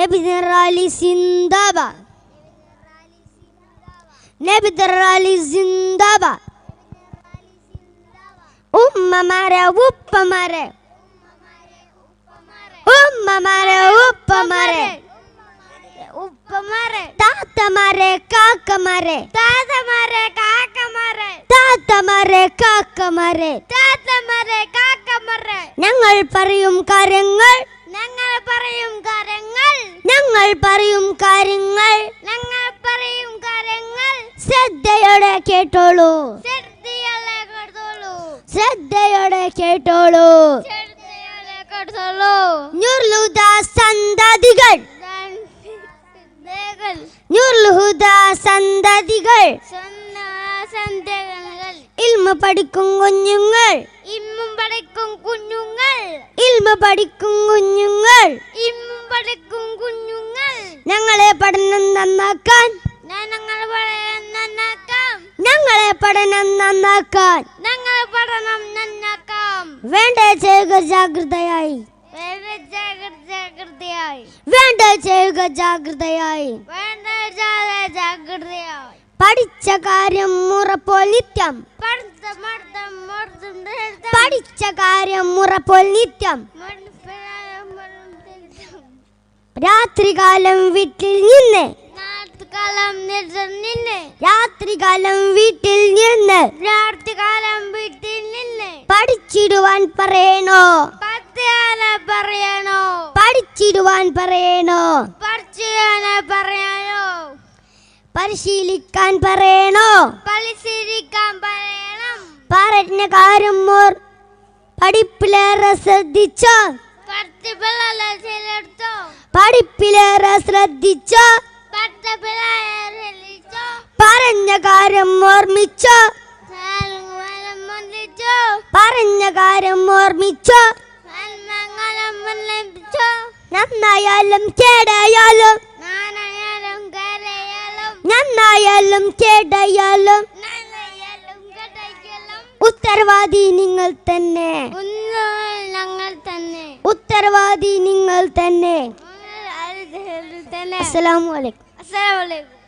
നബിദറാലി സിന്ദാബാദ്. നബിദറാലി സിന്ദാബാദ്. ഉമ്മമാരെ ഉപ്പമാരെ. ഉമ്മമാരെ ഉപ്പമാരെ. ഉപ്പമാരെ. താത്തമാരെ കാക്കമാരെ. താത്തമാരെ കാക്കമാരെ. താത്തമാരെ കാക്കമാരെ. താത്തമാരെ കാക്കമാരെ. ഞങ്ങൾ പറയും കാര്യങ്ങൾ. ഞങ്ങൾ പറയും ഞങ്ങൾ പറയും കാര്യങ്ങൾ. ഞങ്ങൾ പറയും കാര്യങ്ങൾ. ശ്രദ്ധയോടെ കേട്ടോളൂ. ശ്രദ്ധയോടെ കേട്ടോളൂ. ശ്രദ്ധയോടെ കേട്ടോളൂ. ശ്രദ്ധയോടെ കേട്ടോളൂ. നുർലുദ സന്തതികൾ. നുർലുഹുദ സന്തതികൾ. സന്തതികൾ. ഇൽമ പഠിക്കും കുഞ്ഞുങ്ങൾ. ഇമ്മും പഠിക്കും കുഞ്ഞുങ്ങൾ. ഇൽമ പഠിക്കും കുഞ്ഞുങ്ങൾ. ഇമ്മും പഠിക്കും കുഞ്ഞുങ്ങൾ. ഞങ്ങളെ പഠനം നന്നാക്കാൻ. ഞങ്ങൾ പഠനം നന്നാക്കാം. ഞങ്ങളെ പഠനം നന്നാക്കാൻ. ഞങ്ങളെ പഠനം നന്നാക്കാം. വേണ്ട ചെയ്യുക ജാഗ്രതയായി. വേണ്ട ചെയ്യുക ജാഗ്രതയായി. വേണ്ട ജാഗ്രതയായി. പഠിച്ച കാര്യം മുറപ്പോൾ നിത്യം പഠിച്ച കാര്യം മുറപ്പോൾ നിത്യം രാത്രികാലം വീട്ടിൽ നിന്ന്. രാത്രികാലം നിന്ന്. രാത്രികാലം വീട്ടിൽ നിന്ന്. രാത്രികാലം വീട്ടിൽ നിന്ന്. പഠിച്ചിടുവാൻ പറയണോ? പറയണോ? പഠിച്ചിടുവാൻ പറയണോ? പറയണോ? പരിശീലിക്കാൻ പറയണോ? പരിശീലിക്കാൻ പറയണം. പറഞ്ഞ കാര്യം പഠിപ്പിലേറെ ശ്രദ്ധിച്ചോ പഠിപ്പിലേറെ ശ്രദ്ധിച്ചോ? പറഞ്ഞ കാര്യം ഓർമ്മിച്ചോ? പറഞ്ഞ കാര്യം ഓർമ്മിച്ചോ? നന്നായാലും കേടായാലും? നന്നായാലും കേടായാലും? ഉത്തരവാദി നിങ്ങൾ തന്നെ. ഉത്തരവാദി നിങ്ങൾ തന്നെ. തന്നെ. അസ്സലാമു അലൈക്കും. അസ്സലാമലൈക്കും